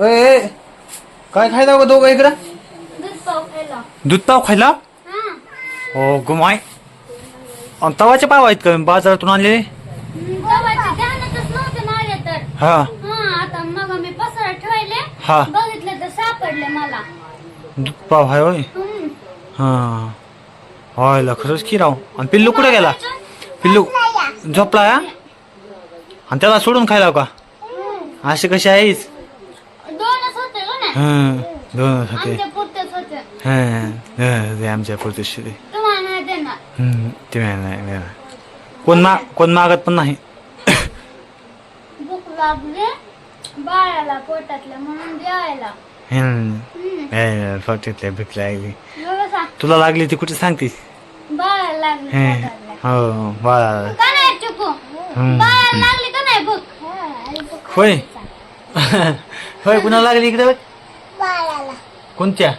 ए काय खायला गं दोघं इकडं? दूध पाव खायला. हा. गुमाय आणि तवाचे पाव आहेत का बाजारातून तर. हा. हा हा. बघितलं तर सापडले मला. दूध पाव हाय होय. हा. होय खरंच की राव. आणि पिल्लू कुठे गेला? पिल्लू झोपला हा? आणि त्याला सोडून खायला का. असे कसे आहेस? हो हं, दोन पुरतेच होते हं, हं, ते आमच्या पुरते शिरे ते नाही नाही. कोण मा कोण मागत पण नाही. बाळाला पोटातलं म्हणून द्यायला. भीक लागली. तुला लागली ती कुठे सांगतीस हं. बाळाला. होय. होय कुणाला लागली इकडे कोणत्या?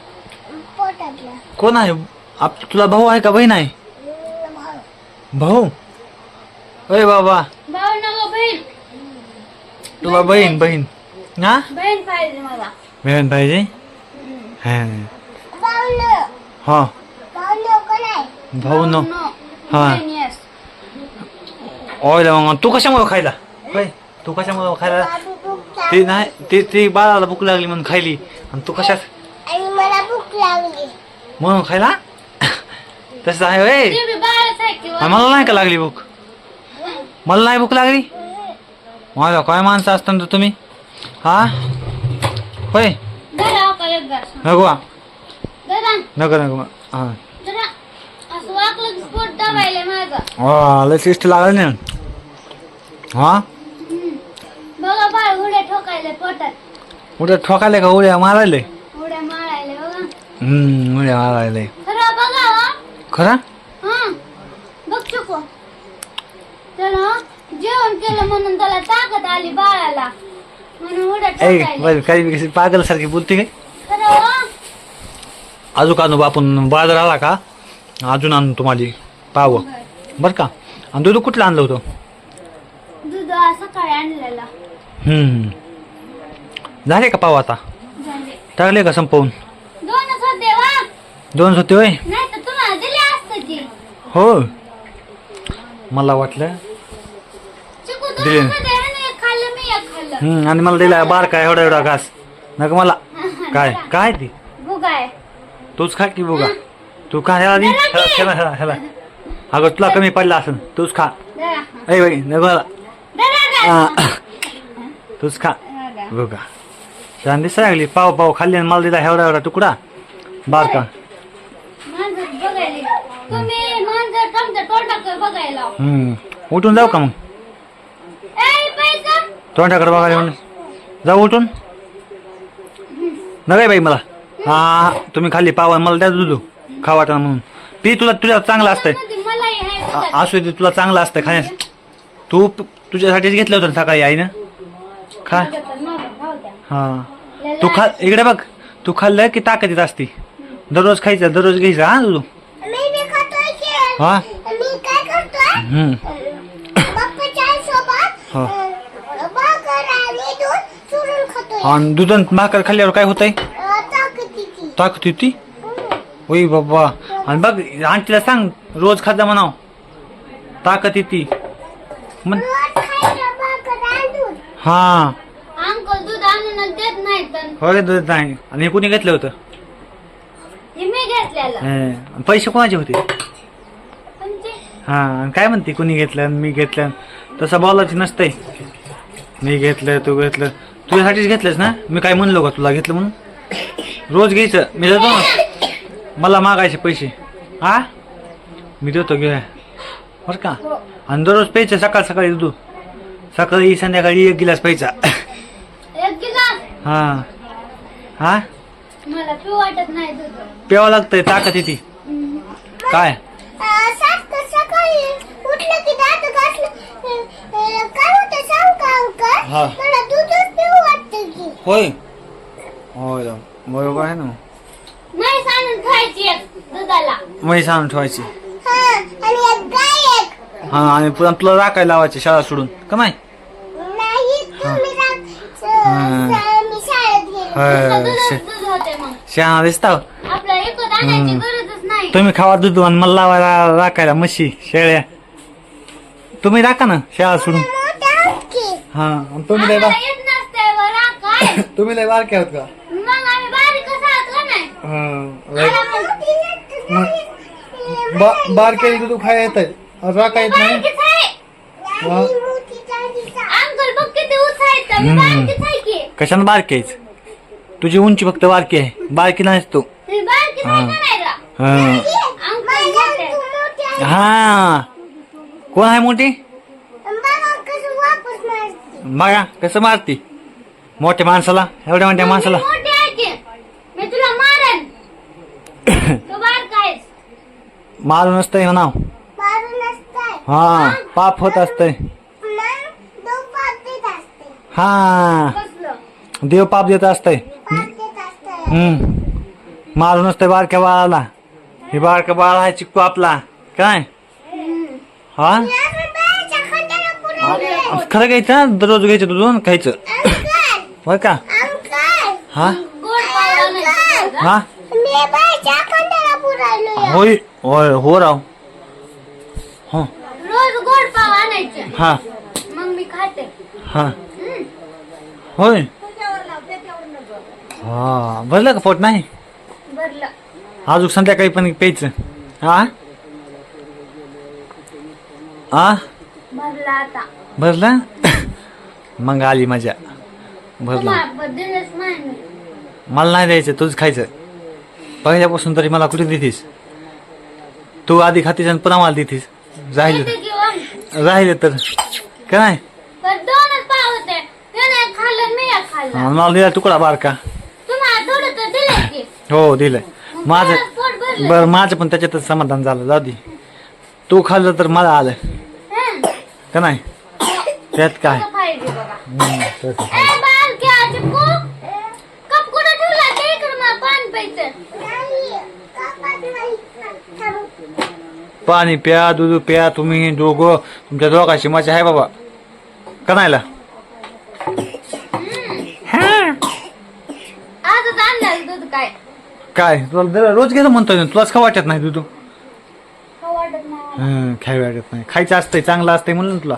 पोटातलं कोण आहे? आप तुला भाऊ आहे का बहीण आहे? भाऊ? होय बाबा भाऊ नको बहीण. तुला बहीण बहीण. हा? बहीण पाहिजे मला. बहीण पाहिजे? हं. हा. भाऊ न हा. ओय मग तू कशामुळे खायला? होय. तू कशामुळे खायला? ते नाही ते ते बाळाला भूक लागली म्हणून खायली. आणि तू कशा आणि मला भूक लागली म्हणून खायला? तसं आहे आणि मला नाही का लागली भूक? मला नाही भूक लागली? माझा काय माणसं असतात तर तुम्ही? हा? होय. नको नको नको हा. हा लय टेस्ट लागली ना. हा? उद्या ठोकायले का? उड्या मारायले हम्म उड्या मारायले खरं बघा खरा? हा. बघ चुको. त्याला जेवण केलं म्हणून त्याला ताकद आली बाळाला. म्हणून उड्या ऐ ठोकायला बरं काही कशी पागल सारखी बोलते काय? खरं हो? अजून आणू आपण बाजार आला का? अजून आणू तुम्हाला पाव. बरं. का? आणि दूध कुठलं आणलं होतं? दूध आज सकाळी आणलेला. हम्म. झाले का पाव आता? झाले. टाकले का संपवून? दोन होते होय? नाही तर तुम्हाला दिले असते ती. हो. मला वाटलं. चिकू दिले. दोनच होते आणि एक खाल्लं मी एक खाल्लं. हम्म आणि मला दिला बार काय एवढा एवढा घास. नका मला. काय? काय ती? तूच खा की बघा तू खा ह्याला दे. ह्याला ह्याला ह्याला ह्याला. अगं तुला कमी पडला असेल तूच खा. ऐ बाई नको मला. आ. तूच खा. जरा. बघा दिसायला लागली पाव पाव खाल्ली आणि मला दिला एवढा एवढा तुकडा. बार का? तुम्ही मांजर तुमच्या तोंडाकडे बघायला हम्म. उठून जाऊ का मग? ए पैसा! तोंडाकडे बघायला म्हणून जाऊ उठून. नव्हे बाई मला. हा तुम्ही खाल्ली पाव मला द्या दूध. खा वाटा म्हणून. पी तुला तुझ्या चांगलं असतंय. मलाही आहे आ-. असू दे तुला चांगलं असतं खाण्यास. तू प- तुझ्यासाठीच घेतलं होतं ना सकाळी आईनं. खा. हा. तू खा इकडे बघ. तू खाल्लं की ताकद येत असती. दररोज खायचं दररोज घ्यायचं हा की. हा? मी काय करतोय? हम्म. पप्पाच्या सोबत हो. भाकर आणि दूध चुरून खातोय. आणि दूध आणि भाकर खाल्ल्यावर काय होतंय? अं, ताकदीची ताकद येते होई बाबा. आणि बघ आंटीला सांग रोज खात जा म्हणाव. ताकद येते. रोज भाकर आणि दूध. हा. अंकल दूध आणून देत नाही तर होय दूध नाही. आणि हे कोणी घेतलं होतं? हे मी घेतलेलं. हे, आणि पैसे कोणाचे होते? हा आणि काय म्हणते कोणी घेतलं आणि मी घेतलं? तसं बोलायचं नसतंय. मी घेतलं तू घेतलं. तुझ्यासाठीच घेतलंस ना? मी काय म्हणलो का तुला? घेतलं म्हणून? रोज घ्यायचं. मी देतो ना. मला मागायचे पैसे. हा? मी देतो घे. बरं का? आणि दररोज प्यायचं सकाळ सकाळी दूध. सकाळी संध्याकाळी एक गिलास प्यायचा. हा. हा? प्यावं लागतंय ताकद येते काय? उठलं की दात घासलं. अं, काय होतं सांग का अंकल? हा. मला दूधच पिऊ वाटतं की. होय. होय बरोबर आहे ना खायची एक दुधाला. म्हैस आणून ठेवायची. हा आणि एक गाय एक. हा आणि पुन्हा तुला राखायला लावायची शाळा सोडून. का नाही? नाही तुम्ही राख- हा. स- स- मी शाळेत नुसतं दूधच दूध होते मग. शहा दिसता आपल्या एकच आणायची गरजच नाही तुम्ही खावा दूध आणि मला लावायला राखायला म्हशी शेळ्या. तुम्ही राखा ना शाळा सोडून. हा आणि तुम्ही लय बा- तुम्ही लय बारके आहोत का? हा, लय-. बा- बारके दूध खायला येत आहे राखा येत नाही. हा. कशानं बारके आहेस तुझी उंची फक्त बारकी आहे. बारकी नाहीस तू. हा. हा. कोण आहे मोठी? बघा कसं मारती? मोठ्या माणसाला एवढ्या मोठ्या माणसाला. मारेन. असतंय हो नाव. हा पाप होत असतंय. हा. देव पाप देत असतंय. हम्म. मारून असतंय बारक्या बाळाला. हे बारक्या बाळ आहे चिक्कू आपला? काय? हा? खरं घ्यायचं? दररोज घ्यायचं तुझं खायचं. होय का? हा. हा? होय होय हो राव. हो. हा. हा. होय. हा. भरलं का पोट नाही? भरलं. अजून संध्याकाळी पण प्यायचं. हा? हा? भरलं मग आली मजा. भरलं. मला नाही द्यायचं तुझं खायचं. पहिल्यापासून तरी मला कुठे देतीस? तू आधी खातीस आणि पुन्हा मला देतीस. राहिलं. राहिलं तर. काय मला दिला तुकडा बारका. दिलं हो मग माझं परत पोट भरलं. बरं माझं पण त्याच्यातच समाधान झालं जाऊ दे. तू खाल्लं तर मला आलं. हं. का नाही? त्यात काय? पाणी प्या दूध प्या तुम्ही दोघं तुमच्या दोघांची मजा आहे बाबा. कनायला आजच आणलं दूध काय? काय? तुला दर- रोज घेतो म्हणतोय ना तुलाच का वाटत नाही दूध. खाऊ वाटत नाही हं, खाय वाटत नाही. खायचं असतंय चांगलं असतंय म्हणलं ना तुला.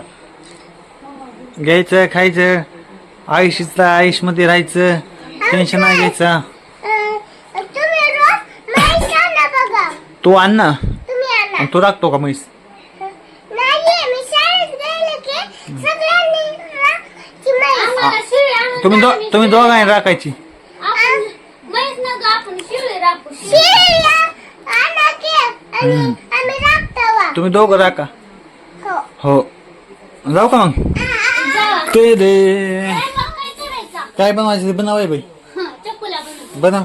घ्यायचं खायचं आयुष्याचं आयुष्यमध्ये राहायचं टेन्शन नाही घ्यायचं. तुम्ही रोज म्हैस आणा बघा. तू आण ना. तुम्ही आणा आणि तू राखतो का म्हैस? नाही मी शाळेत गेले की सगळ्यांनी ना की म्हैस. शिळी आणून तुम्ही दो तुम्ही दोघांनी राखायची. आपण शिळी राखू शिळी आणा की आणि आम्ही राखतो वा. तुम्ही दोघं राखा हो. हो. जाऊ का मग? जावा. ते दे. काय बनवायचं ते बनवाय बाई. हं, चप्पला बनव बनव.